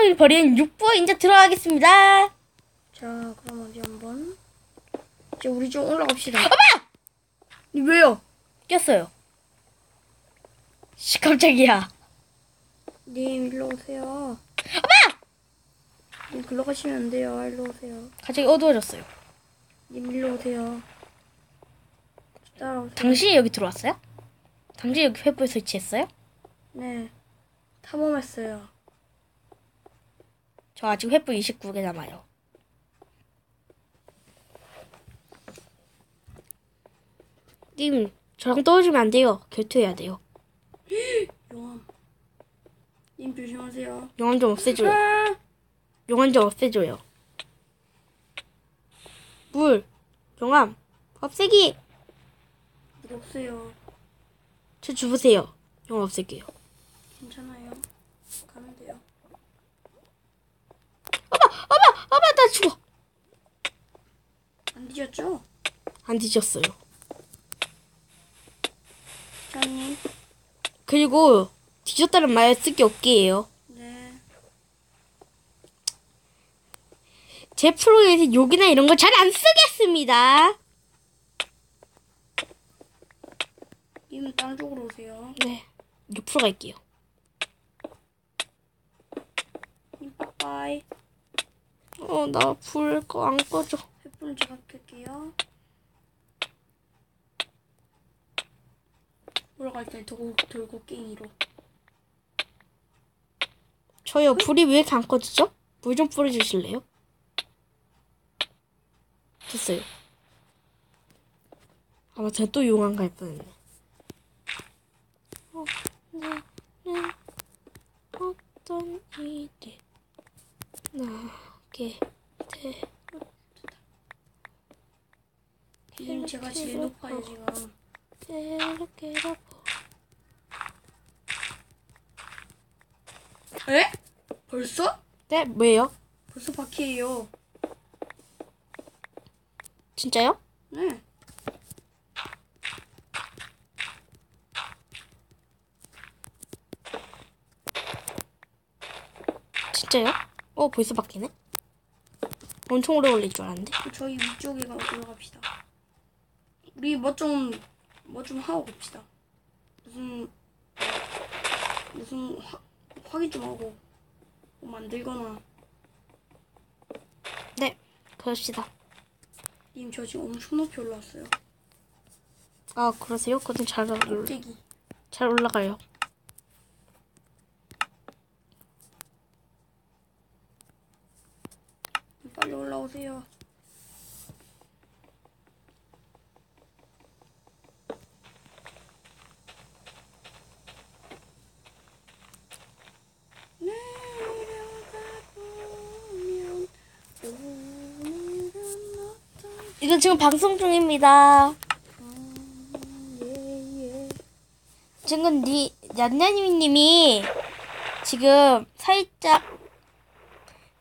템을 버리는 6부 이제 들어가겠습니다. 자, 그럼 어디 한번. 이제 우리 좀 올라갑시다. 엄마! 왜요? 꼈어요. 씨, 깜짝이야. 님, 일로 오세요. 엄마! 님, 글로 가시면 안 돼요. 일로 오세요. 갑자기 어두워졌어요. 님, 일로 오세요. 따라오세요. 당신이 여기 들어왔어요? 당신이 여기 횃불 설치했어요? 네. 탐험했어요. 저 아직 횃불 29개 남아요. 님, 저랑 떨어지면 안 돼요. 결투해야 돼요. 용암. 님, 조심하세요. 용암 좀 없애줘요. 아! 용암 좀 없애줘요. 물, 용암, 없애기! 물 없어요. 저 주무세요. 용암 없앨게요. 괜찮아요. 가면 돼요. 어머, 어머, 나 죽어! 안 뒤졌죠? 안 뒤졌어요. 자님. 그리고 뒤졌다는 말 쓸 게 없게요. 네. 제 프로그램에서 욕이나 이런 거 잘 안 쓰겠습니다. 님은 땅 쪽으로 오세요. 네. 6% 갈게요. 님, 빠빠이. 어, 나불거안 꺼져. 횃불은 제가 켤게요. 올라갈 때 돌고, 돌고 깽이로. 저요, 불이 왜 이렇게 안 꺼지죠? 물 좀 뿌려주실래요? 됐어요. 아마 제가 또 용암 갈 뻔했네. 어, 나는 어떤 일이 나 게 돼. 님, 제가 제일 높아요, 지금. 이렇게 에? 벌써? 네, 뭐예요? 벌써 바퀴예요. 진짜요? 네. 진짜요? 어, 벌써 바뀌네? 엄청 오래 걸릴 줄 알았는데. 저희 위쪽에 가 올라갑시다. 우리 뭐 좀, 뭐 좀 하고 갑시다. 무슨, 무슨 화, 확인 좀 하고, 뭐 만들거나. 네, 그럽시다. 님, 저 지금 엄청 높이 올라왔어요. 아, 그러세요? 그건 잘, 올라, 꼭대기. 잘 올라가요. 빨리 올라오세요. 이거 지금 방송 중입니다. 지금 니, 얀냐님이 지금 살짝,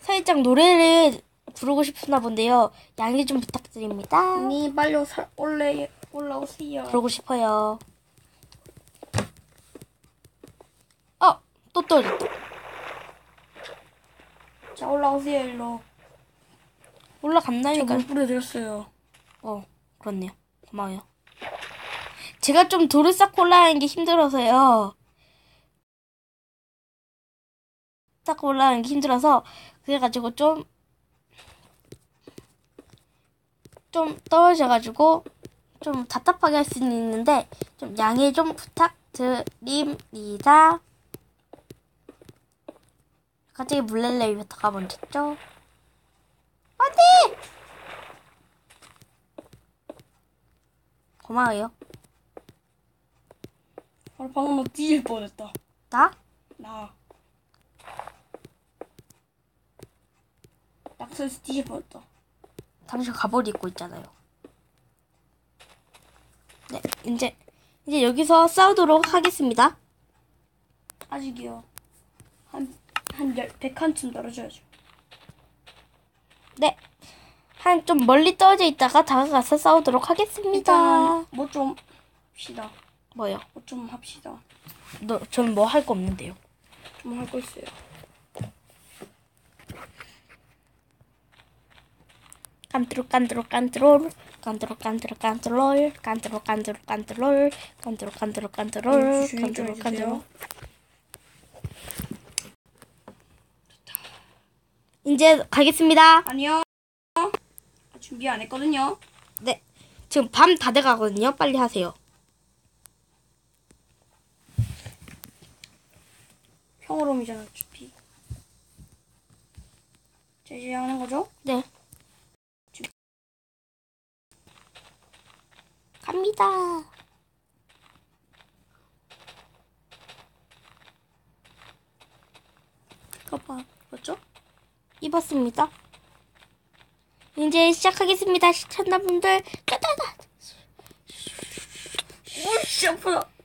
살짝 노래를 부르고 싶으나 본데요. 양해 좀 부탁드립니다. 니 빨리 사, 올래 올라오세요. 그러고 싶어요. 어, 또 떨어졌다. 자 올라오세요 일로. 올라간다니까. 저물 뿌려드렸어요. 어, 그렇네요. 고마워요. 제가 좀 돌을 쌓고 올라가는 게 힘들어서요. 쌓고 올라가는 게 힘들어서 그래가지고 좀, 좀 떨어져가지고 좀 답답하게 할 수는 있는데 좀 양해 좀 부탁드립니다. 갑자기 물렐레이부터가 먼저죠. 안돼! 고마워요. 아, 방금 막 뒤질 뻔했다. 나? 나. 낙서에서 뒤질 뻔했다. 당신 갑옷 입고 있잖아요. 네, 이제 이제 여기서 싸우도록 하겠습니다. 아직이요. 한, 한 열, 백한쯤 떨어져야죠. 네, 한 좀 멀리 떨어져 있다가 다가가서 싸우도록 하겠습니다. 뭐 좀 합시다. 뭐요? 뭐 좀 합시다. 너, 전 뭐 할 거 없는데요. 좀 할 거 있어요. 깐트롤 깐트롤 깐트로 깐트로 깐트롤 깐트로 깐트로 깐트롤 음, 조용히 좀 깐트로 해주세요. 깐트로 이제 가겠습니다. 아니요. 아, 준비 안 했거든요. 네. 지금 밤 다 돼 가거든요. 빨리 하세요. 평화로움이잖아, 어차피. 자, 이제 하는 거죠? 네. 갑니다. 가봐. 맞죠? 입었습니다. 이제 시작하겠습니다. 시청자분들. 씨, 아프다.